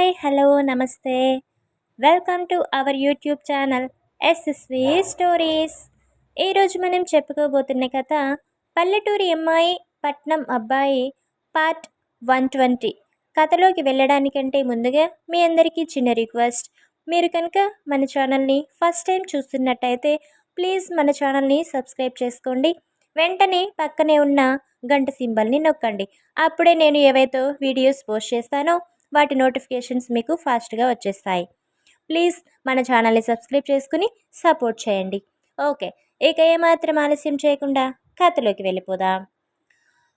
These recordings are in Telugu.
హాయ్ హలో నమస్తే. Welcome to our YouTube channel SSV stories. ఈరోజు మనం చెప్పుకోబోతున్న కథ పల్లెటూరి అమ్మాయి పట్నం అబ్బాయి పార్ట్ వన్ ట్వంటీ. కథలోకి వెళ్ళడానికంటే ముందుగా మీ అందరికీ చిన్న రిక్వెస్ట్. మీరు కనుక మన ఛానల్ని ఫస్ట్ టైం చూస్తున్నట్టయితే ప్లీజ్ మన ఛానల్ని సబ్స్క్రైబ్ చేసుకోండి. వెంటనే పక్కనే ఉన్న గంట సింబల్ని నొక్కండి. అప్పుడే నేను ఏవైతే వీడియోస్ పోస్ట్ చేస్తానో వాటి నోటిఫికేషన్స్ మీకు ఫాస్ట్గా వచ్చేస్తాయి. ప్లీజ్ మన ఛానల్ని సబ్స్క్రైబ్ చేసుకుని సపోర్ట్ చేయండి. ఓకే ఇక ఏమాత్రం ఆలస్యం చేయకుండా కథలోకి వెళ్ళిపోదాం.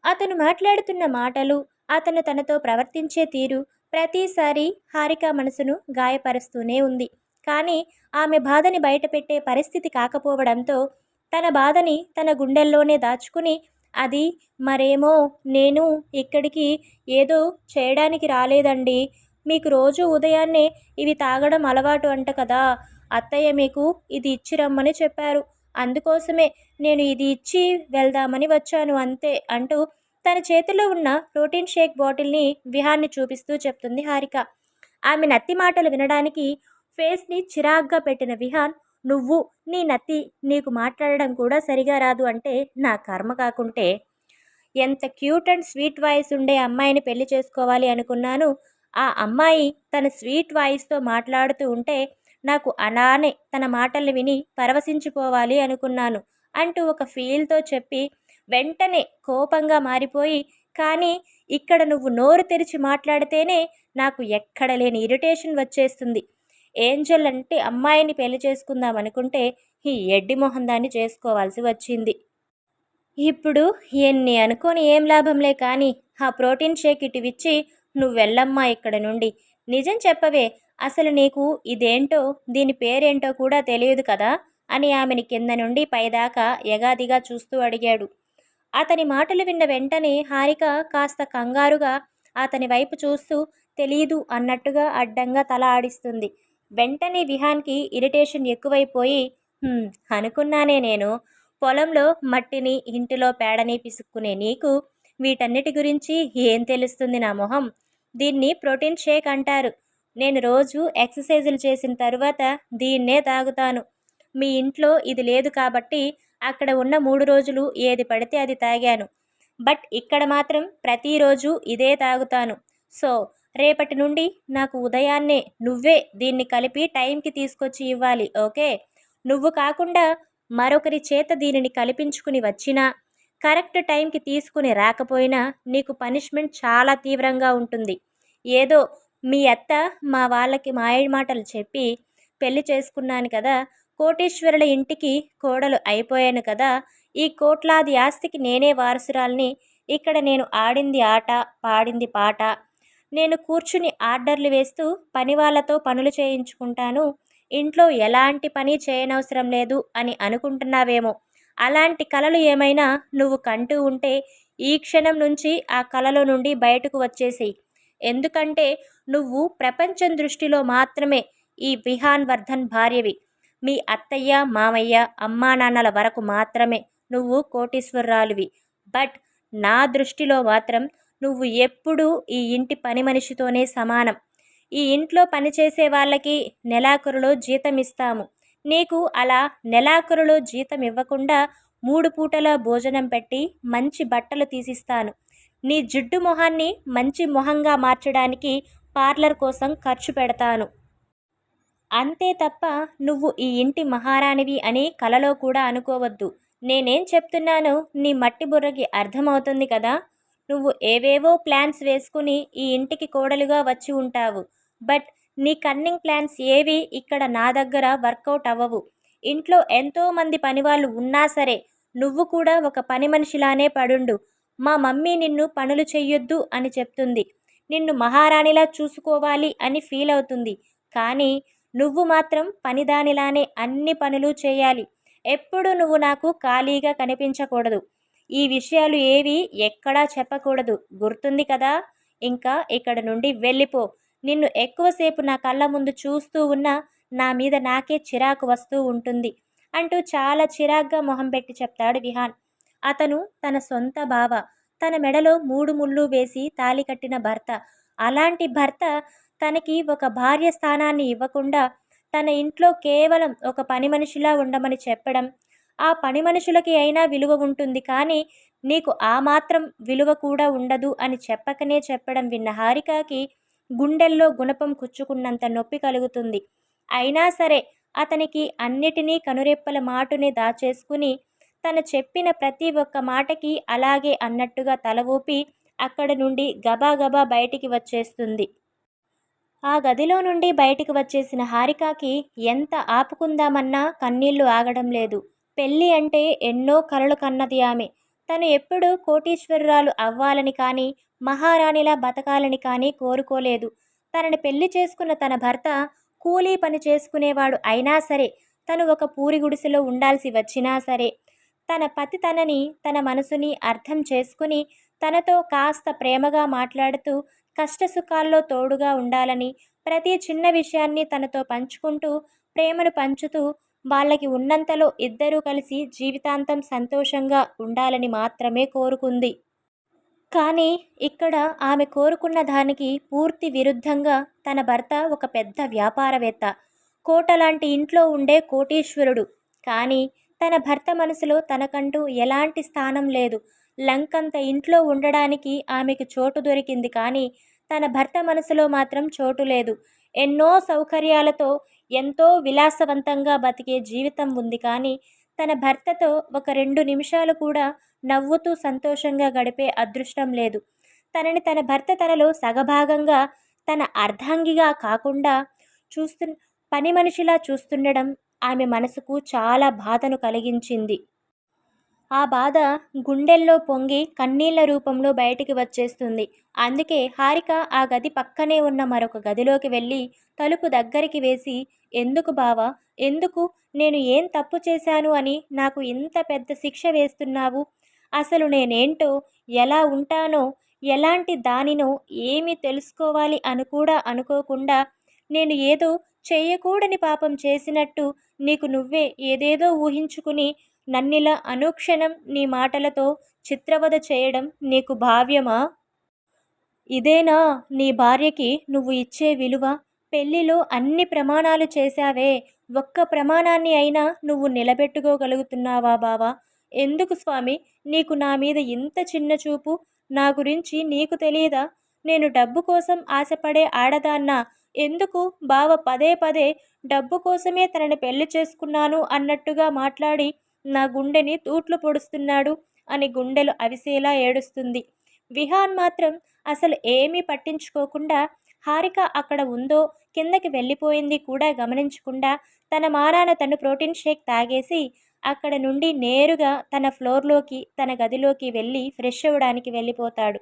అతను మాట్లాడుతున్న మాటలు అతను తనతో ప్రవర్తించే తీరు ప్రతిసారి హారిక మనసును గాయపరుస్తూనే ఉంది. కానీ ఆమె బాధని బయటపెట్టే పరిస్థితి కాకపోవడంతో తన బాధని తన గుండెల్లోనే దాచుకుని అది మరేమో నేను ఇక్కడికి ఏదో చేయడానికి రాలేదండి. మీకు రోజు ఉదయాన్నే ఇవి తాగడం అలవాటు అంట కదా. అత్తయ్య మీకు ఇది ఇచ్చి రమ్మని చెప్పారు. అందుకోసమే నేను ఇది ఇచ్చి వెళ్దామని వచ్చాను అంతే అంటూ తన చేతిలో ఉన్న ప్రోటీన్ షేక్ బాటిల్ని విహాన్ని చూపిస్తూ చెప్తుంది హారిక. ఆమె నత్తి మాటలు వినడానికి ఫేస్ని చిరాగ్గా పెట్టిన విహాన్ నువ్వు నీ నత్తి నీకు మాట్లాడడం కూడా సరిగా రాదు అంటే నా కర్మ కాకుంటే. ఎంత క్యూట్ అండ్ స్వీట్ వాయిస్ ఉండే అమ్మాయిని పెళ్ళి చేసుకోవాలి అనుకున్నాను. ఆ అమ్మాయి తన స్వీట్ వాయిస్తో మాట్లాడుతూ ఉంటే నాకు అలానే తన మాటలు విని పరవశించిపోవాలి అనుకున్నాను అంటూ ఒక ఫీల్తో చెప్పి వెంటనే కోపంగా మారిపోయి కానీ ఇక్కడ నువ్వు నోరు తెరిచి మాట్లాడితేనే నాకు ఎక్కడ లేని ఇరిటేషన్ వచ్చేస్తుంది. ఏంజల్ అంటే అమ్మాయిని పెళ్ళి చేసుకుందాం అనుకుంటే ఈ ఎడ్డి మొహం దాన్ని చేసుకోవాల్సి వచ్చింది. ఇప్పుడు ఎన్ని అనుకోని ఏం లాభంలే కానీ ఆ ప్రోటీన్ షేక్ ఇటువిచ్చి నువ్వు వెళ్ళమ్మా ఇక్కడ నుండి. నిజం చెప్పవే అసలు నీకు ఇదేంటో దీని పేరేంటో కూడా తెలియదు కదా? అని ఆమెని కింద నుండి పైదాకా ఎగాదిగా చూస్తూ అడిగాడు. అతని మాటలు విన్న వెంటనే హారిక కాస్త కంగారుగా అతని వైపు చూస్తూ తెలీదు అన్నట్టుగా అడ్డంగా తల ఆడిస్తుంది. వెంటనే విహాన్కి ఇరిటేషన్ ఎక్కువైపోయి అనుకున్నానే నేను. పొలంలో మట్టిని ఇంటిలో పేడని పిసుక్కునే నీకు వీటన్నిటి గురించి ఏం తెలుస్తుంది నా మొహం? దీన్ని ప్రోటీన్ షేక్ అంటారు. నేను రోజు ఎక్సర్సైజులు చేసిన తర్వాత దీన్నే తాగుతాను. మీ ఇంట్లో ఇది లేదు కాబట్టి అక్కడ ఉన్న మూడు రోజులు ఏది పడితే అది తాగాను. బట్ ఇక్కడ మాత్రం ప్రతిరోజు ఇదే తాగుతాను. సో రేపటి నుండి నాకు ఉదయాన్నే నువ్వే దీన్ని కలిపి టైంకి తీసుకొచ్చి ఇవ్వాలి ఓకే? నువ్వు కాకుండా మరొకరి చేత దీనిని కల్పించుకుని వచ్చినా కరెక్ట్ టైంకి తీసుకుని రాకపోయినా నీకు పనిష్మెంట్ చాలా తీవ్రంగా ఉంటుంది. ఏదో మీ అత్త మా వాళ్ళకి మాయ మాటలు చెప్పి పెళ్ళి చేసుకున్నాను కదా కోటేశ్వరుల ఇంటికి కోడలు అయిపోయాను కదా ఈ కోట్లాది ఆస్తికి నేనే వారసురాల్ని ఇక్కడ నేను ఆడింది ఆట పాడింది పాట నేను కూర్చుని ఆర్డర్లు వేస్తూ పని వాళ్ళతో పనులు చేయించుకుంటాను. ఇంట్లో ఎలాంటి పని చేయనవసరం లేదు అని అనుకుంటున్నావేమో. అలాంటి కళలు ఏమైనా నువ్వు కంటూ ఉంటే ఈ క్షణం నుంచి ఆ కళలో నుండి బయటకు వచ్చేసేయి. ఎందుకంటే నువ్వు ప్రపంచం దృష్టిలో మాత్రమే ఈ విహాన్ వర్ధన్ భార్యవి. మీ అత్తయ్య మామయ్య అమ్మా నాన్నల వరకు మాత్రమే నువ్వు కోటీశ్వరరాలువి. బట్ నా దృష్టిలో మాత్రం నువ్వు ఎప్పుడూ ఈ ఇంటి పని మనిషితోనే సమానం. ఈ ఇంట్లో పనిచేసే వాళ్ళకి నెలాఖరులో జీతం ఇస్తాము. నీకు అలా నెలాఖరులో జీతం ఇవ్వకుండా మూడు పూటల భోజనం పెట్టి మంచి బట్టలు తీసిస్తాను. నీ జిడ్డు మొహాన్ని మంచి మొహంగా మార్చడానికి పార్లర్ కోసం ఖర్చు పెడతాను. అంతే తప్ప నువ్వు ఈ ఇంటి మహారాణివి అని కలలో కూడా అనుకోవద్దు. నేనేం చెప్తున్నానో నీ మట్టి బుర్రకి అర్థమవుతుంది కదా? నువ్వు ఏవేవో ప్లాన్స్ వేసుకుని ఈ ఇంటికి కోడలుగా వచ్చి ఉంటావు. బట్ నీ కన్నింగ్ ప్లాన్స్ ఏవి ఇక్కడ నా దగ్గర వర్కౌట్ అవ్వవు. ఇంట్లో ఎంతోమంది పనివాళ్ళు ఉన్నా సరే నువ్వు కూడా ఒక పని మనిషిలానే పడుండు. మా మమ్మీ నిన్ను పనులు చెయ్యొద్దు అని చెప్తుంది. నిన్ను మహారాణిలా చూసుకోవాలి అని ఫీల్ అవుతుంది. కానీ నువ్వు మాత్రం పనిదానిలానే అన్ని పనులు చేయాలి. ఎప్పుడు నువ్వు నాకు ఖాళీగా కనిపించకూడదు. ఈ విషయాలు ఏవి ఎక్కడా చెప్పకూడదు. గుర్తుంది కదా? ఇంకా ఇక్కడ నుండి వెళ్ళిపో. నిన్ను ఎక్కువసేపు నా కళ్ళ ముందు చూస్తూ ఉన్నా నా మీద నాకే చిరాకు వస్తూ ఉంటుంది. అంటూ చాలా చిరాగ్గా మొహం పెట్టి చెప్తాడు విహాన్. అతను తన సొంత బావ. తన మెడలో మూడు ముళ్ళు వేసి తాలి కట్టిన భర్త. అలాంటి భర్త తనకి ఒక భార్య స్థానాన్ని ఇవ్వకుండా తన ఇంట్లో కేవలం ఒక పని మనిషిలా ఉండమని చెప్పడం ఆ పని మనుషులకి అయినా విలువ ఉంటుంది. కానీ నీకు ఆ మాత్రం విలువ కూడా ఉండదు అని చెప్పకనే చెప్పడం విన్న హారికకి గుండెల్లో గుణపం కుచ్చుకున్నంత నొప్పి కలుగుతుంది. అయినా సరే అతనికి అన్నిటినీ కనురెప్పల మాటునే దాచేసుకుని తను చెప్పిన ప్రతి ఒక్క మాటకి అలాగే అన్నట్టుగా తల ఊపి అక్కడ నుండి గబాగబా బయటికి వచ్చేస్తుంది. ఆ గదిలో నుండి బయటికి వచ్చేసిన హారికకి ఎంత ఆపుకుందామన్నా కన్నీళ్ళు ఆగడం లేదు. పెళ్ళి అంటే ఎన్నో కలలు కన్నది ఆమె. తను ఎప్పుడూ కోటీశ్వరురాలు అవ్వాలని కానీ మహారాణిలా బతకాలని కానీ కోరుకోలేదు. తనని పెళ్ళి చేసుకున్న తన భర్త కూలీ పని చేసుకునేవాడు అయినా సరే తను ఒక పూరి గుడిసెలో ఉండాల్సి వచ్చినా సరే తన పతి తనని తన మనసుని అర్థం చేసుకుని తనతో కాస్త ప్రేమగా మాట్లాడుతూ కష్టసుఖాల్లో తోడుగా ఉండాలని ప్రతి చిన్న విషయాన్ని తనతో పంచుకుంటూ ప్రేమను పంచుతూ వాళ్ళకి ఉన్నంతలో ఇద్దరూ కలిసి జీవితాంతం సంతోషంగా ఉండాలని మాత్రమే కోరుకుంది. కానీ ఇక్కడ ఆమె కోరుకున్న దానికి పూర్తి విరుద్ధంగా తన భర్త ఒక పెద్ద వ్యాపారవేత్త. కోట లాంటి ఇంట్లో ఉండే కోటీశ్వరుడు. కానీ తన భర్త మనసులో తనకంటూ ఎలాంటి స్థానం లేదు. లంకంత ఇంట్లో ఉండడానికి ఆమెకు చోటు దొరికింది కానీ తన భర్త మనసులో మాత్రం చోటు లేదు. ఎన్నో సౌకర్యాలతో ఎంతో విలాసవంతంగా బతికే జీవితం ఉంది. కానీ తన భర్తతో ఒక రెండు నిమిషాలు కూడా నవ్వుతూ సంతోషంగా గడిపే అదృష్టం లేదు. తనని తన భర్త తనలో సగభాగంగా తన అర్ధాంగిగా కాకుండా చూస్తు పని మనిషిలా చూస్తుండడం ఆమె మనసుకు చాలా బాధను కలిగించింది. ఆ బాధ గుండెల్లో పొంగి కన్నీళ్ళ రూపంలో బయటికి వచ్చేస్తుంది. అందుకే హారిక ఆ గది పక్కనే ఉన్న మరొక గదిలోకి వెళ్ళి తలుపు దగ్గరికి వేసి ఎందుకు బావా? ఎందుకు? నేను ఏం తప్పు చేశాను అని నాకు ఇంత పెద్ద శిక్ష వేస్తున్నావు? అసలు నేనేంటో ఎలా ఉంటానో ఎలాంటి దానినో ఏమి తెలుసుకోవాలి అని కూడా అనుకోకుండా నేను ఏదో చేయకూడని పాపం చేసినట్టు నీకు నువ్వే ఏదేదో ఊహించుకుని నన్నిలా అనుక్షణం నీ మాటలతో చిత్రవద చేయడం నీకు భావ్యమా? ఇదేనా నీ భార్యకి నువ్వు ఇచ్చే విలువ? పెళ్ళిలో అన్ని ప్రమాణాలు చేశావే. ఒక్క ప్రమాణాన్ని అయినా నువ్వు నిలబెట్టుకోగలుగుతున్నావా బావా? ఎందుకు స్వామి? నీకు నా మీద ఇంత చిన్న చూపు? నా గురించి నీకు తెలియదా? నేను డబ్బు కోసం ఆశపడే ఆడదాన్నా. ఎందుకు? బావ పదే పదే డబ్బు కోసమే తనని పెళ్ళి చేసుకున్నాను అన్నట్టుగా మాట్లాడి నా గుండెని తూట్లు పొడుస్తున్నాడు అని గుండెలు అవిసేలా ఏడుస్తుంది. విహాన్ మాత్రం అసలు ఏమీ పట్టించుకోకుండా హారిక అక్కడ ఉందో కిందకి వెళ్ళిపోయింది కూడా గమనించకుండా తన మానాన తను ప్రోటీన్ షేక్ తాగేసి అక్కడ నుండి నేరుగా తన ఫ్లోర్లోకి తన గదిలోకి వెళ్ళి ఫ్రెష్ అవ్వడానికి వెళ్ళిపోతాడు.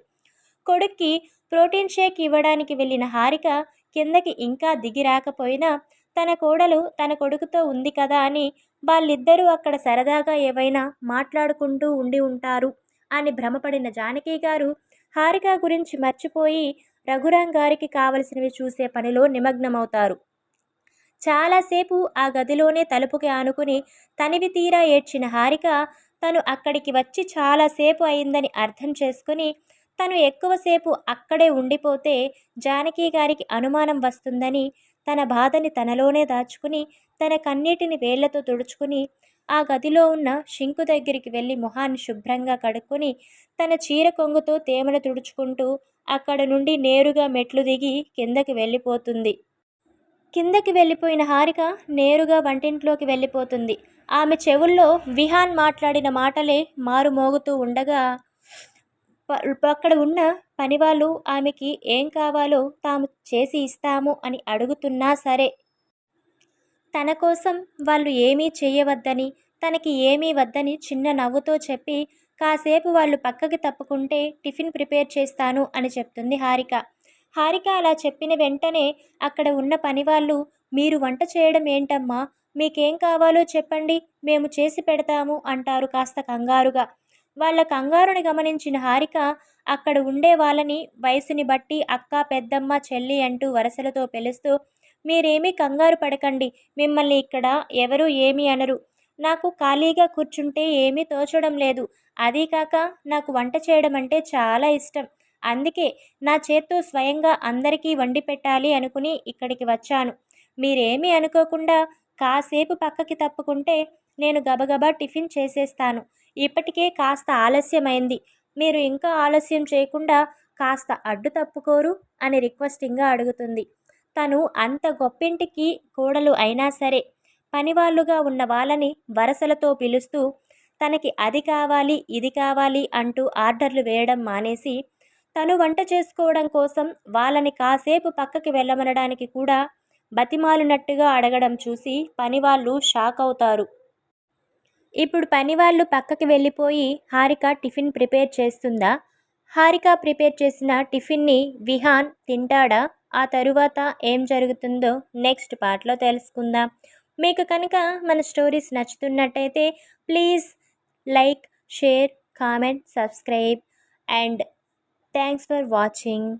కొడుక్కి ప్రోటీన్ షేక్ ఇవ్వడానికి వెళ్ళిన హారిక కిందకి ఇంకా దిగి రాకపోయినా తన కోడలు తన కొడుకుతో ఉంది కదా అని వాళ్ళిద్దరూ అక్కడ సరదాగా ఏవైనా మాట్లాడుకుంటూ ఉండి ఉంటారు అని భ్రమపడిన జానకి గారు హారిక గురించి మర్చిపోయి రఘురాం గారికి కావలసినవి చూసే పనిలో నిమగ్నమవుతారు. చాలాసేపు ఆ గదిలోనే తలుపుకి ఆనుకుని తనివి తీరా ఏడ్చిన హారిక తను అక్కడికి వచ్చి చాలాసేపు అయిందని అర్థం చేసుకుని తను ఎక్కువసేపు అక్కడే ఉండిపోతే జానకి గారికి అనుమానం వస్తుందని తన బాధని తనలోనే దాచుకుని తన కన్నీటిని వేళ్ళతో తుడుచుకుని ఆ గదిలో ఉన్న షింకు దగ్గరికి వెళ్ళి మొహాన్ని శుభ్రంగా కడుక్కొని తన చీర కొంగుతో తేమను తుడుచుకుంటూ అక్కడ నుండి నేరుగా మెట్లు దిగి కిందకి వెళ్ళిపోతుంది. కిందకి వెళ్ళిపోయిన హారిక నేరుగా వంటింట్లోకి వెళ్ళిపోతుంది. ఆమె చెవుల్లో విహాన్ మాట్లాడిన మాటలే మారుమోగుతూ ఉండగా అక్కడ ఉన్న పనివాళ్ళు ఆమెకి ఏం కావాలో తాము చేసి ఇస్తాము అని అడుగుతున్నా సరే. తన కోసం వాళ్ళు ఏమీ చేయవద్దని తనకి ఏమీ వద్దని చిన్న నవ్వుతో చెప్పి కాసేపు వాళ్ళు పక్కకి తప్పుకుంటే టిఫిన్ ప్రిపేర్ చేస్తాను అని చెప్తుంది హారిక. హారిక అలా చెప్పిన వెంటనే అక్కడ ఉన్న పనివాళ్ళు మీరు వంట చేయడం ఏంటమ్మా? మీకేం కావాలో చెప్పండి మేము చేసి పెడతాము అంటారు కాస్త కంగారుగా. వాళ్ళ కంగారుని గమనించిన హారిక అక్కడ ఉండే వాళ్ళని వయసుని బట్టి అక్క పెద్దమ్మ చెల్లి అంటూ వరసలతో పిలుస్తూ మీరేమీ కంగారు పడకండి మిమ్మల్ని ఇక్కడ ఎవరు ఏమీ అనరు. నాకు ఖాళీగా కూర్చుంటే ఏమీ తోచడం లేదు. అదీ కాక నాకు వంట చేయడం అంటే చాలా ఇష్టం. అందుకే నా చేత్తో స్వయంగా అందరికీ వండి పెట్టాలి అనుకుని ఇక్కడికి వచ్చాను. మీరేమీ అనుకోకుండా కాసేపు పక్కకి తప్పుకుంటే నేను గబగబా టిఫిన్ చేసేస్తాను. ఇప్పటికే కాస్త ఆలస్యమైంది. మీరు ఇంకా ఆలస్యం చేయకుండా కాస్త అడ్డు తప్పుకోరు అని రిక్వెస్టింగ్గా అడుగుతుంది. తను అంత గొప్పింటికి కోడలు అయినా సరే పనివాళ్ళుగా ఉన్న వాళ్ళని వరసలతో పిలుస్తూ తనకి అది కావాలి ఇది కావాలి అంటూ ఆర్డర్లు వేయడం మానేసి తను వంట చేసుకోవడం కోసం వాళ్ళని కాసేపు పక్కకి వెళ్ళమనడానికి కూడా బతిమాలినట్టుగా అడగడం చూసి పనివాళ్ళు షాక్ అవుతారు ఇప్పుడు పనివాళ్ళు పక్కకి వెళ్ళిపోయి హారిక టిఫిన్ ప్రిపేర్ చేస్తుందా? హారిక ప్రిపేర్ చేసిన టిఫిన్ని విహాన్ తింటాడా? ఆ తరువాత ఏం జరుగుతుందో నెక్స్ట్ పార్ట్లో తెలుసుకుందాం. మీకు కనుక మన stories నచ్చుతున్నట్టయితే please like share comment subscribe and thanks for watching.